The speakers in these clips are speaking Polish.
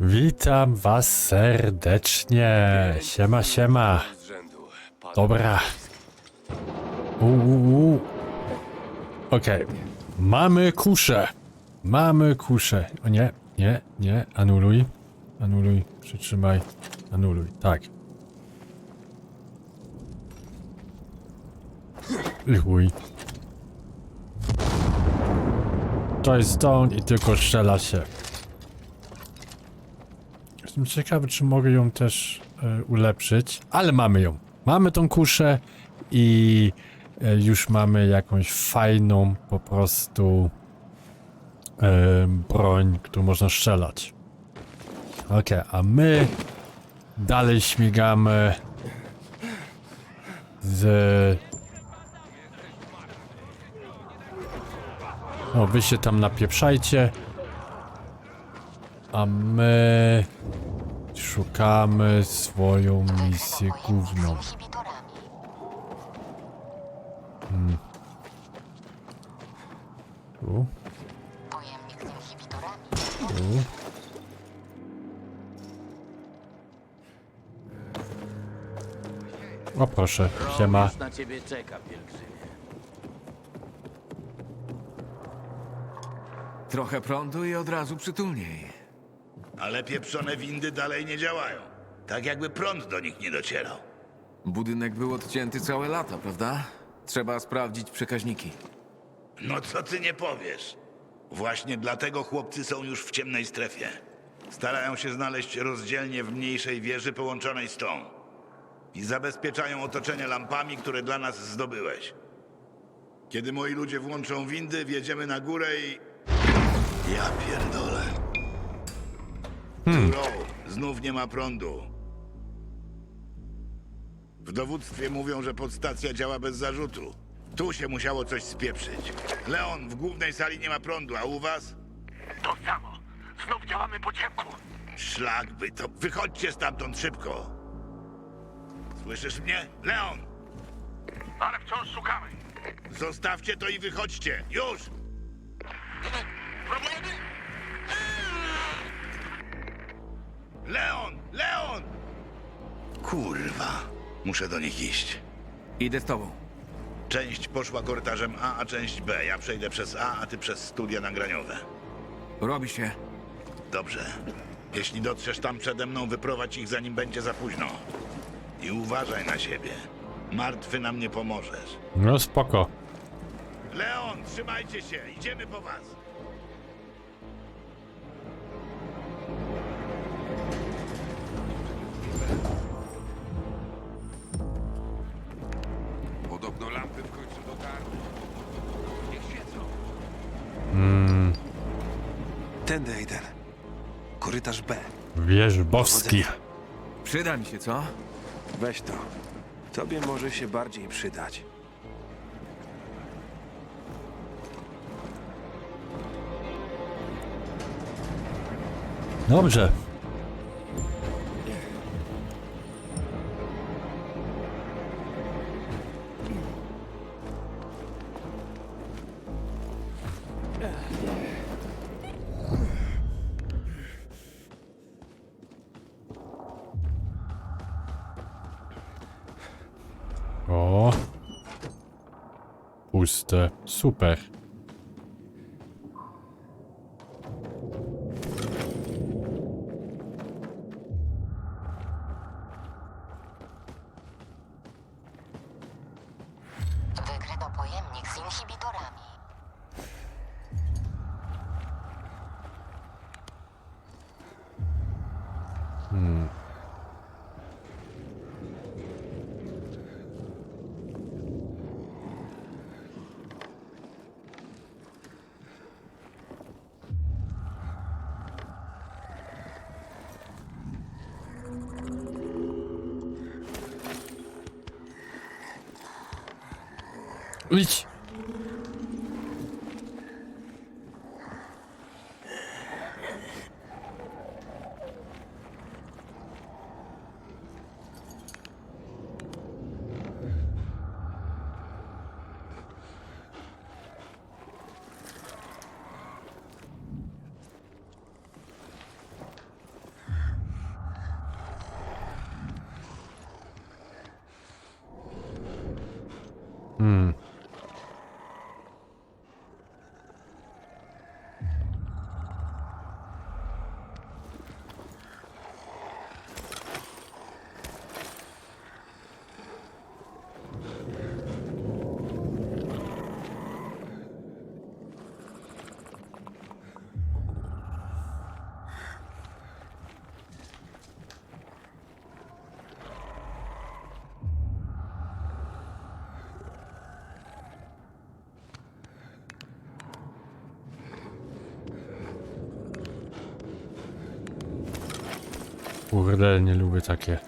Witam was serdecznie. Siema, siema. Dobra. Uuu. Okej. Mamy kuszę. Mamy kuszę. O nie, nie, nie. Anuluj. Anuluj. Przytrzymaj. Anuluj. Tak. Chuj. To jest stone i tylko strzela się. Jestem ciekawy, czy mogę ją też e, ulepszyć, ale mamy ją. Mamy tą kuszę i e, już mamy jakąś fajną po prostu e, broń, którą można strzelać. Okej, a my dalej śmigamy z... O, wy się tam napieprzajcie. A my szukamy swoją misję główną. Inhibitorami. Tu, tu. O proszę, siema. Na ciebie czeka, pielgrzymie. Trochę prądu i od razu przytulniej. Ale pieprzone windy dalej nie działają. Tak jakby prąd do nich nie docierał. Budynek był odcięty całe lata, prawda? Trzeba sprawdzić przekaźniki. No co ty nie powiesz? Właśnie dlatego chłopcy są już w ciemnej strefie. Starają się znaleźć rozdzielnie w mniejszej wieży połączonej z tą. I zabezpieczają otoczenie lampami, które dla nas zdobyłeś. Kiedy moi ludzie włączą windy, wjedziemy na górę i... Ja pierdolę. Hmm. znów nie ma prądu. W dowództwie mówią, że podstacja działa bez zarzutu. Tu się musiało coś spieprzyć. Leon, w głównej sali nie ma prądu, a u was? To samo. Znów działamy po ciemku. Szlak by to. Wychodźcie stamtąd szybko. Słyszysz mnie? Leon! Ale wciąż szukamy. Zostawcie to i wychodźcie! Już! Próbujemy? Leon! Leon! Kurwa. Muszę do nich iść. Idę z tobą. Część poszła korytarzem A, a część B. Ja przejdę przez A, a ty przez studia nagraniowe. Robi się. Dobrze. Jeśli dotrzesz tam przede mną, wyprowadź ich zanim będzie za późno. I uważaj na siebie. Martwy nam nie pomożesz. No spoko. Leon, trzymajcie się, idziemy po was. Korytarz B. Wież boski. Przyda mi się, co? Weź to. Tobie może się bardziej przydać. Dobrze. Puste. Super. Kurde, nie lubię takie.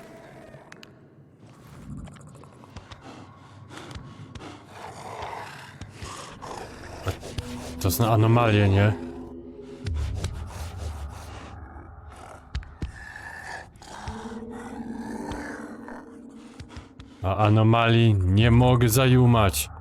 To są anomalie, nie? A anomalii nie mogę zajumać.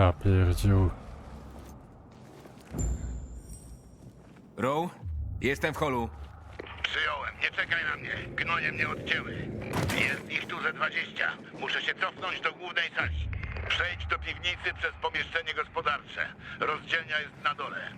Ja pierdziu. Row, jestem w holu. Przyjąłem, nie czekaj na mnie. Gnoje mnie odcięły. Jest ich tu ze 20. Muszę się cofnąć do głównej sali. Przejdź do piwnicy przez pomieszczenie gospodarcze. Rozdzielnia jest na dole.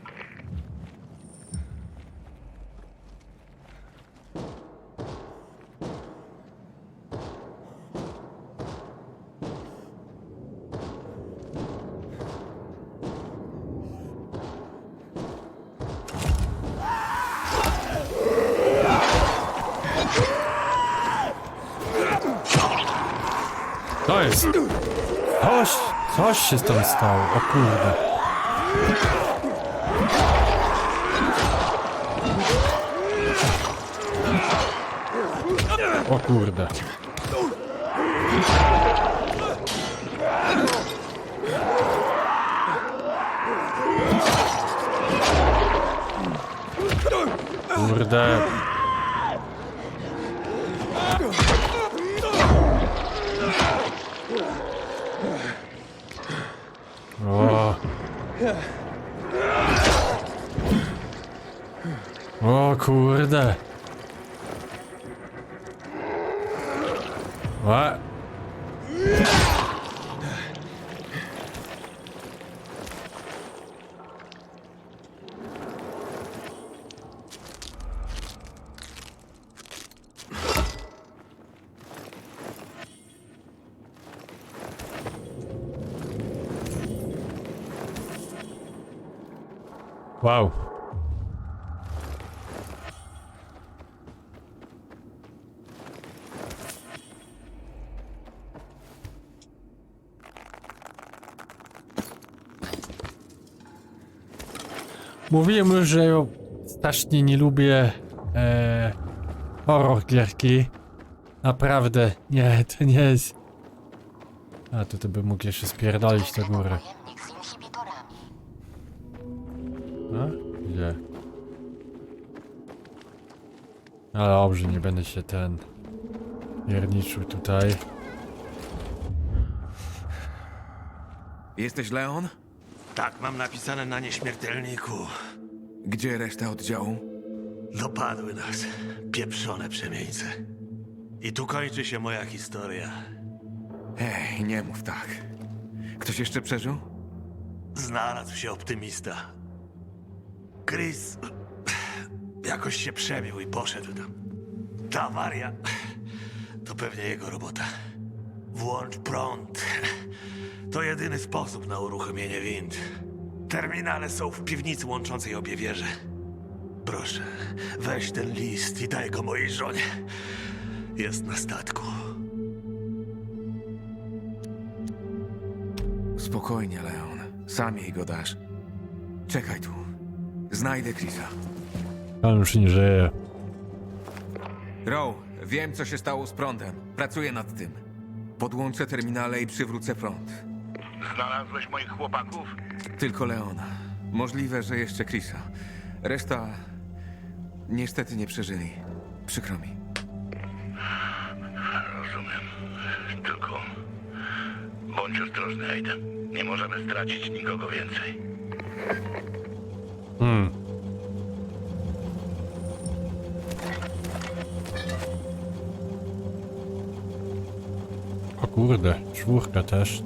Tam stało. O kurde. O kurde. Kurde. Kurde. What? Wow. Mówiłem już, że strasznie nie lubię e, horror gierki. Naprawdę, nie, to nie jest... A, to bym mógł jeszcze spierdolić do góry. A? Gdzie? Ale dobrze, nie będę się ten... Pierniczył tutaj. Jesteś Leon? Tak, mam napisane na nieśmiertelniku. Gdzie reszta oddziału? Dopadły nas pieprzone przemieńce. I tu kończy się moja historia. Ej, nie mów tak. Ktoś jeszcze przeżył? Znalazł się optymista. Chris jakoś się przebił i poszedł tam. Ta awaria to pewnie jego robota. Włącz prąd. To jedyny sposób na uruchomienie wind. Terminale są w piwnicy łączącej obie wieże. Proszę, weź ten list i daj go mojej żonie. Jest na statku. Spokojnie, Leon. Sam jej go dasz. Czekaj tu. Znajdę Chrisa. On już nie żyje. Row, wiem co się stało z prądem. Pracuję nad tym. Podłączę terminale i przywrócę prąd. Znalazłeś moich chłopaków? Tylko Leona. Możliwe, że jeszcze Chrisa. Reszta niestety nie przeżyli. Przykro mi. Rozumiem. Tylko bądź ostrożny, Aiden. Nie możemy stracić nikogo więcej. Czwórka też.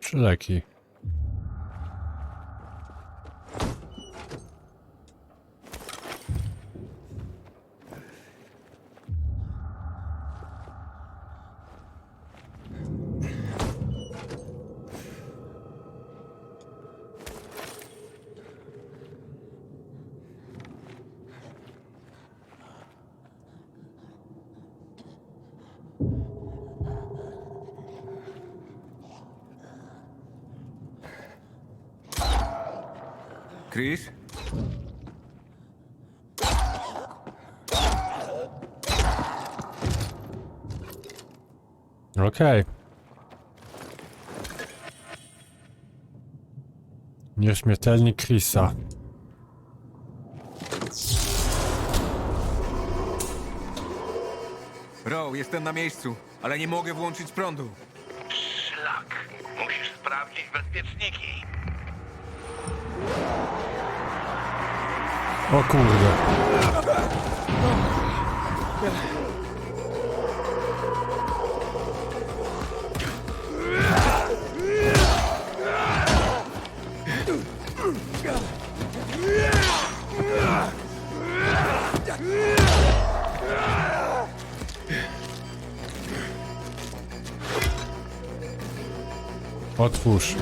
Trzy leki. Chris? Okej. Nieśmiertelnik Chrisa. Row, jestem na miejscu, ale nie mogę włączyć prądu. Szlak. Musisz sprawdzić bezpieczniki. O kurde. Otwórz.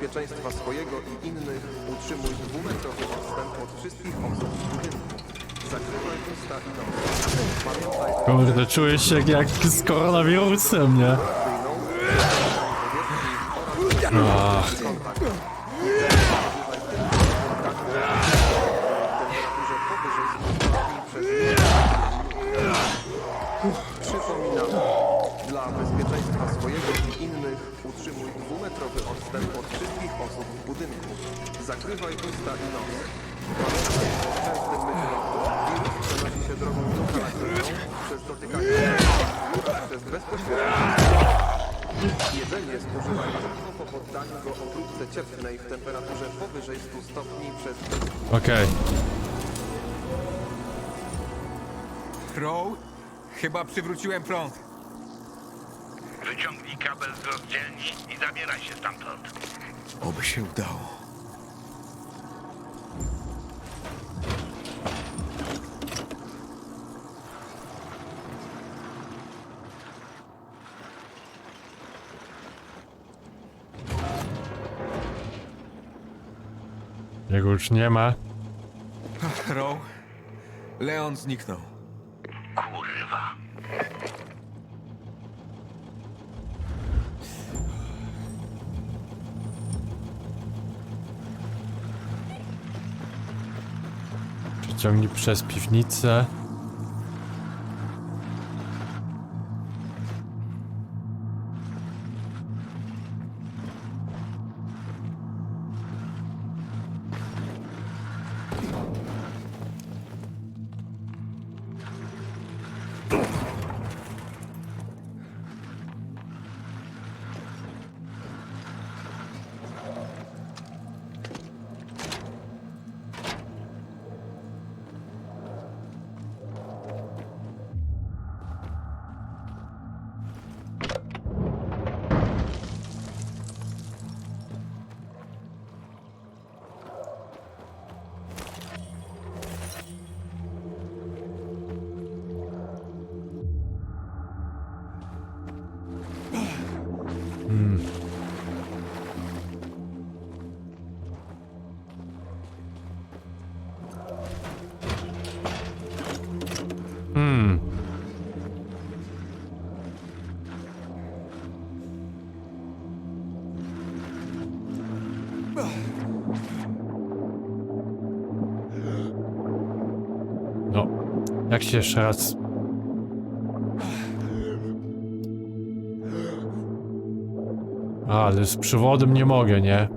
Bezpieczeństwa swojego i innych utrzymuj dwumetrowy odstęp od wszystkich osób w budynku. Zakrywaj usta i. Pamiętaj Kurde, czuję się jak z koronawirusem, nie? Jedzenie spożywaj tylko po poddaniu go obróbce cieplnej w temperaturze powyżej 100 stopni przez okej. Row? Chyba przywróciłem prąd. Wyciągnij kabel z rozdzielni i zabieraj się stamtąd. Oby się udało. Jego już nie ma. Row? Leon zniknął. Kurwa. Przeciągnij przez piwnicę. Się jeszcze raz... Ale z przewodem nie mogę? Nie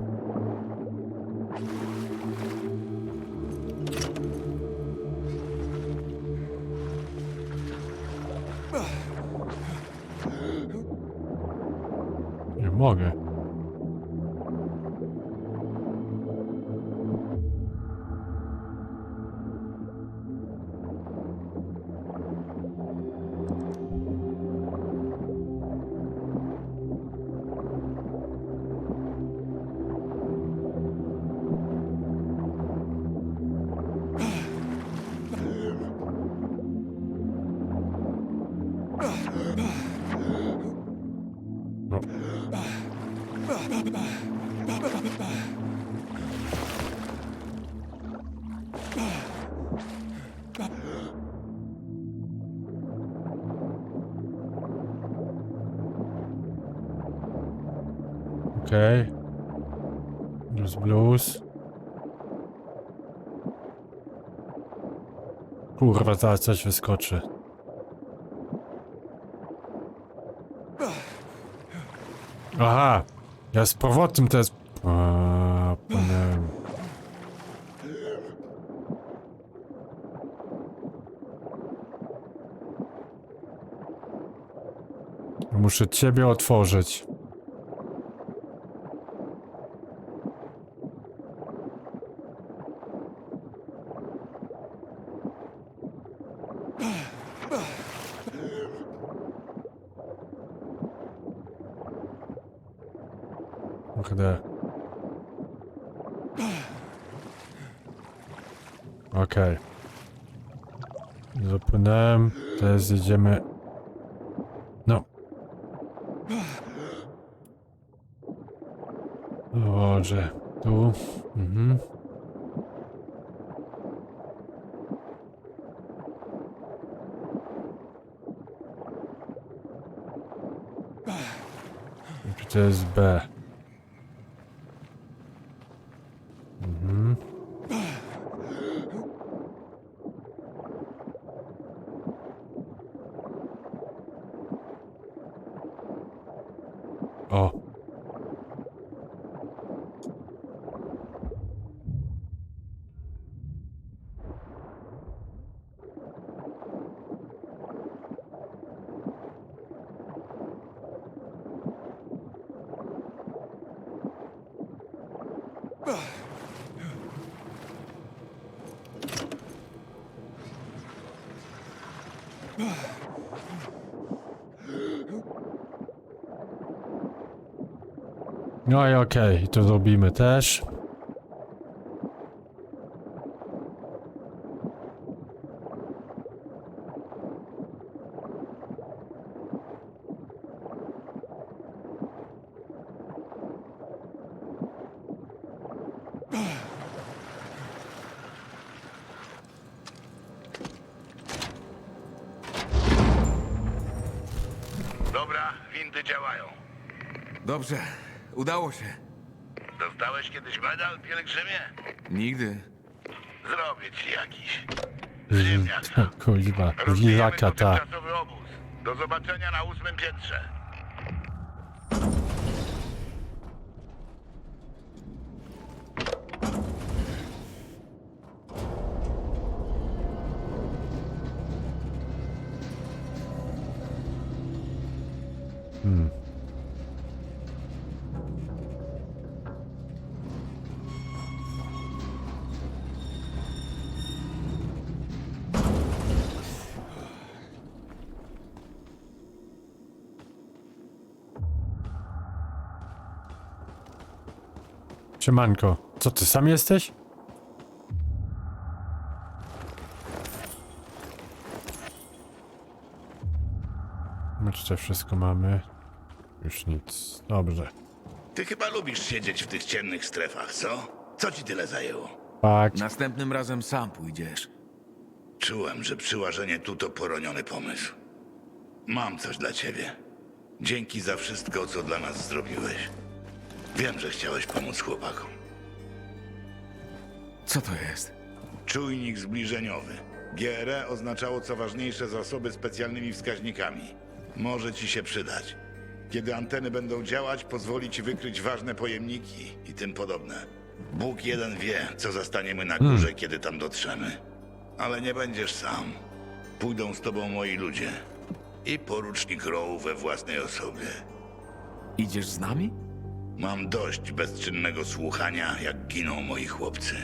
Blues. Kurwa, zaraz coś wyskoczy. Aha! Ja z powrotem teraz... Muszę ciebie otworzyć. Kurde. Okej. Zapłynąłem. Teraz jedziemy. No. Boże. Tu. Mhm. To jest B. O. No i okej, to zrobimy też. Dobra, windy działają. Dobrze, udało się. Dostałeś kiedyś medal, pielgrzymie? Nigdy. Zrobię ci jakiś. Mm, Kuźwa, Rozbijemy lilaka ta. obóz. Do zobaczenia na ósmym piętrze. Siemanko, co ty sam jesteś? My tutaj wszystko mamy. Już nic. Dobrze. Ty chyba lubisz siedzieć w tych ciemnych strefach, co? Co ci tyle zajęło? Tak. Następnym razem sam pójdziesz. Czułem, że przyłażenie tu to poroniony pomysł. Mam coś dla ciebie. Dzięki za wszystko, co dla nas zrobiłeś. Wiem, że chciałeś pomóc chłopakom. Co to jest? Czujnik zbliżeniowy. GRE oznaczało co ważniejsze zasoby specjalnymi wskaźnikami. Może ci się przydać. Kiedy anteny będą działać, pozwoli ci wykryć ważne pojemniki i tym podobne. Bóg jeden wie, co zastaniemy na górze, kiedy tam dotrzemy. Ale nie będziesz sam. Pójdą z tobą moi ludzie. I porucznik Rowe we własnej osobie. Idziesz z nami? Mam dość bezczynnego słuchania, jak giną moi chłopcy.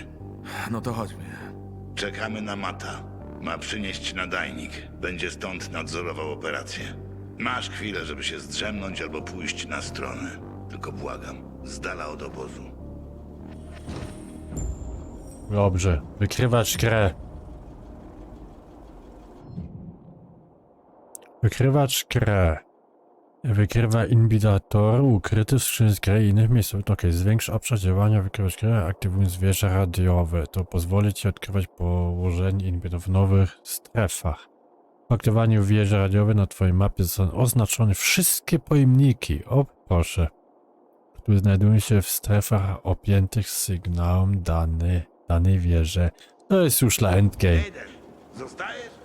No to chodźmy. Czekamy na Mata. Ma przynieść nadajnik. Będzie stąd nadzorował operację. Masz chwilę, żeby się zdrzemnąć albo pójść na stronę. Tylko błagam, z dala od obozu. Dobrze. Wykrywacz grę. Wykrywacz grę. Wykrywa inhibitor ukryty z gry i innych miejsc. Zwiększa obszar działania wykrywacz grę, aktywując wieże radiowe. To pozwoli ci odkrywać położenie inhibitorów w nowych strefach. Po aktywowaniu wieży radiowej na twojej mapie zostaną oznaczone wszystkie pojemniki. O proszę. Które znajdują się w strefach objętych sygnałem dany, danej wieży. To jest już dla endgame. Zostajesz?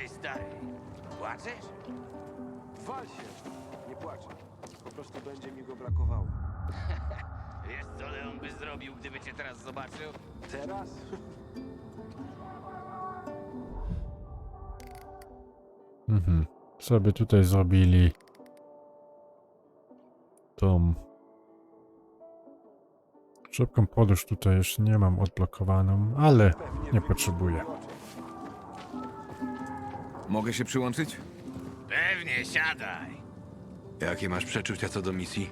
Ej, stary, płaczesz? Wal się! Nie płaczę. Po prostu będzie mi go brakowało. Wiesz, co Leon by zrobił, gdyby cię teraz zobaczył? Teraz? Mhm. Co by tutaj zrobili? Tą szybką podróż tutaj jeszcze nie mam odblokowaną, ale nie potrzebuję. Mogę się przyłączyć? Pewnie, siadaj. Jakie masz przeczucia co do misji?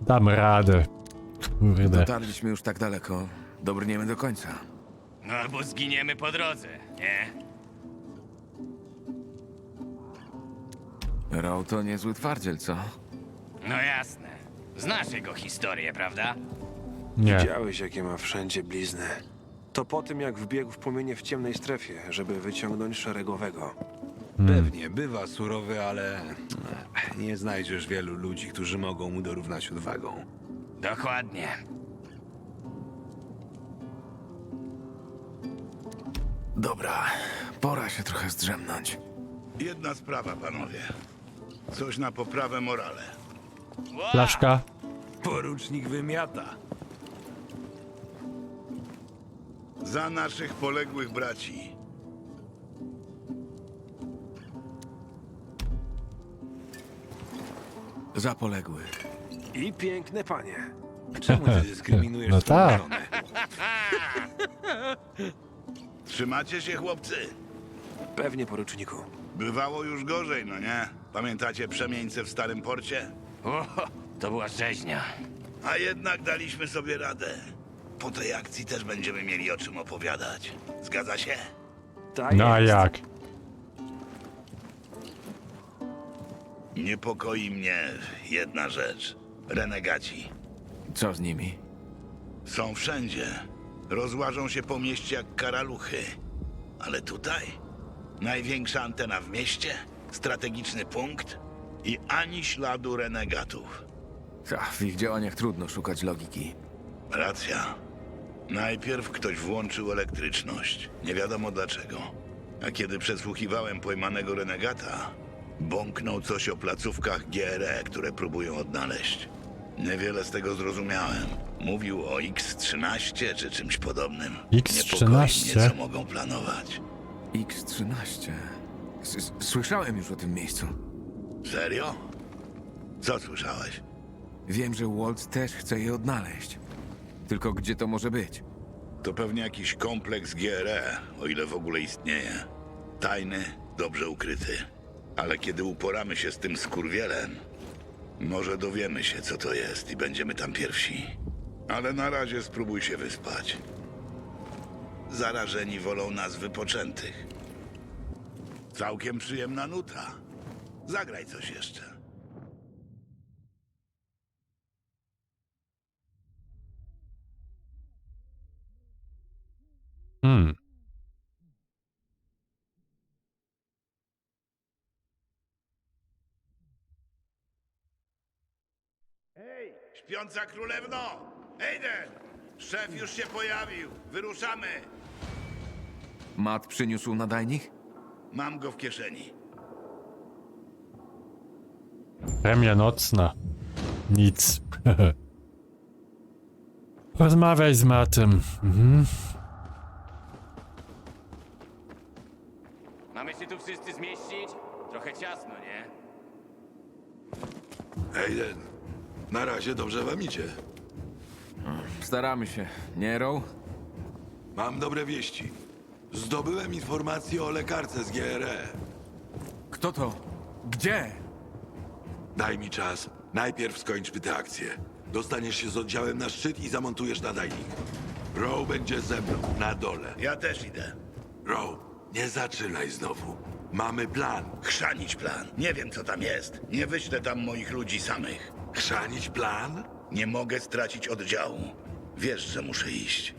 Dam radę. Kurde. Dotarliśmy już tak daleko. Dobrniemy do końca. No albo zginiemy po drodze, nie? Rał to niezły twardziel, co? No jasne. Znasz jego historię, prawda? Nie. Widziałeś, jakie ma wszędzie blizny. To po tym, jak wbiegł w płomienie w ciemnej strefie, żeby wyciągnąć szeregowego. Pewnie bywa surowy, ale eh, nie znajdziesz wielu ludzi, którzy mogą mu dorównać odwagą. Dokładnie. Dobra, pora się trochę zdrzemnąć. Jedna sprawa, panowie. Coś na poprawę morale. Flaszka. Porucznik wymiata. Za naszych poległych braci. Za poległych. I piękne panie. Czemu ty dyskryminujesz No swoją tak. żonę? Trzymacie się, chłopcy? Pewnie, poruczniku. Bywało już gorzej, no nie? Pamiętacie przemieńce w Starym Porcie? O, to była rzeźnia. A jednak daliśmy sobie radę. Po tej akcji też będziemy mieli o czym opowiadać. Zgadza się? Tak No a jest. jak? Niepokoi mnie jedna rzecz. Renegaci. Co z nimi? Są wszędzie. Rozłażą się po mieście jak karaluchy. Ale tutaj? Największa antena w mieście, strategiczny punkt i ani śladu renegatów. Ach, w ich działaniach trudno szukać logiki. Racja. Najpierw ktoś włączył elektryczność. Nie wiadomo dlaczego. A kiedy przesłuchiwałem pojmanego renegata, bąknął coś o placówkach GRE, które próbują odnaleźć. Niewiele z tego zrozumiałem. Mówił o X-13 czy czymś podobnym. X-13? Niepokoi mnie, co mogą planować. X-13. S -s Słyszałem już o tym miejscu. Serio? Co słyszałeś? Wiem, że Walt też chce je odnaleźć. Tylko gdzie to może być? To pewnie jakiś kompleks GRE, o ile w ogóle istnieje. Tajny, dobrze ukryty. Ale kiedy uporamy się z tym skurwielem, może dowiemy się, co to jest i będziemy tam pierwsi. Ale na razie spróbuj się wyspać. Zarażeni wolą nas wypoczętych. Całkiem przyjemna nuta. Zagraj coś jeszcze. Hmm. Śpiąca królewno! Ejden! Szef już się pojawił. Wyruszamy. Matt przyniósł nadajnik? Mam go w kieszeni. Premia nocna. Nic. Rozmawiaj z Matem. Mhm. Trochę ciasno, nie? Ejden, na razie dobrze wam idzie. Staramy się. Nie, Row? Mam dobre wieści. Zdobyłem informację o lekarce z GRE. Kto to? Gdzie? Daj mi czas. Najpierw skończmy tę akcję. Dostaniesz się z oddziałem na szczyt i zamontujesz nadajnik. Row będzie ze mną, na dole. Ja też idę. Row, nie zaczynaj znowu. Mamy plan. Chrzanić plan. Nie wiem, co tam jest. Nie wyślę tam moich ludzi samych. Chrzanić plan? Nie mogę stracić oddziału. Wiesz, że muszę iść.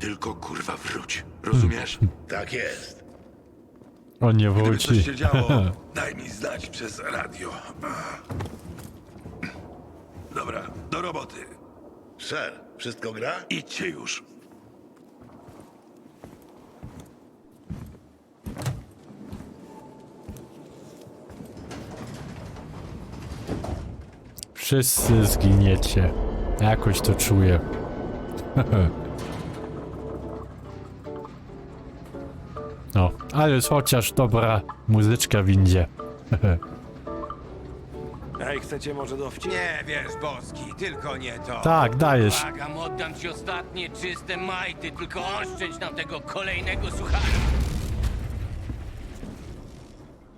Tylko kurwa wróć. Rozumiesz? Tak jest. On nie Gdyby wróci. coś się działo, daj mi znać przez radio. Dobra, do roboty. Sir, wszystko gra? Idźcie już. Wszyscy zginiecie. Jakoś to czuję. No, ale jest chociaż dobra muzyczka w windzie. Ej, chcecie może dowcip? Nie, wiesz, Boski, tylko nie to. Tak, dajesz. Błagam, oddam ci ostatnie czyste majty, tylko oszczędź nam tego kolejnego suchara.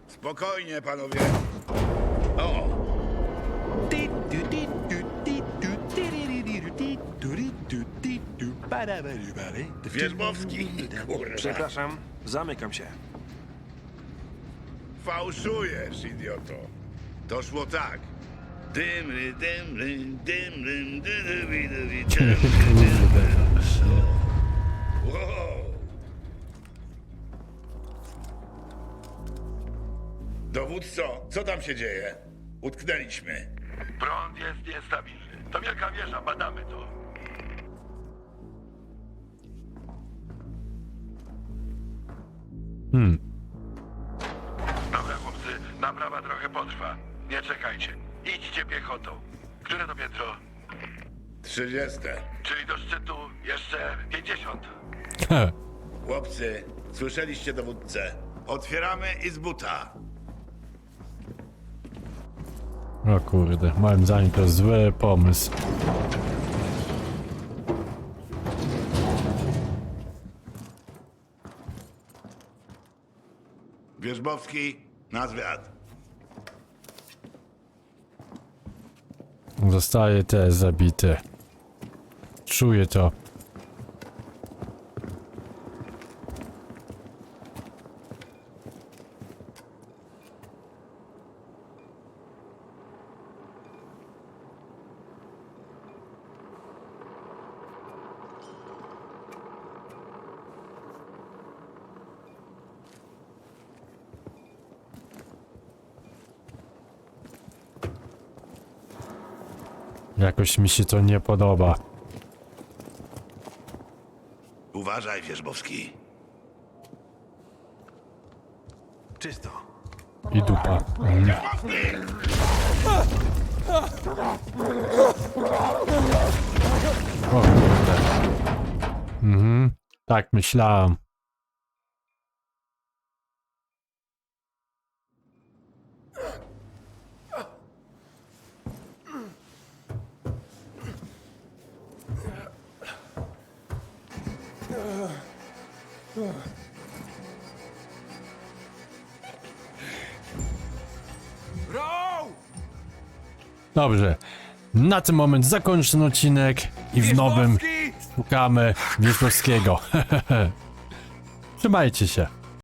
Spokojnie, panowie. O, Wierzbowski. Kurwa. Przepraszam, zamykam się. Fałszujesz, idioto. To szło tak. Dymry, dymry, dymry, dymry, dymry, dymry. Wow. Dowódco, co tam się dzieje? Utknęliśmy. Prąd jest niestabilny. To wielka wieża, badamy to. Hmm. Dobra, chłopcy, naprawa trochę potrwa. Nie czekajcie. Idźcie piechotą. Które to piętro? Trzydzieste. Czyli do szczytu jeszcze 50. Chłopcy, słyszeliście dowódcę. Otwieramy i z buta. O kurde, moim zdaniem to zły pomysł. Wierzbowski, na zwiat. Zostaje też zabity. Czuję to. Jakoś mi się to nie podoba. Uważaj, Wierzbowski. Czysto. I dupa. Mhm. O kurde. Mhm. Tak myślałem. Dobrze. Na ten moment zakończę ten odcinek i w nowym szukamy Wierzbowskiego. Trzymajcie się.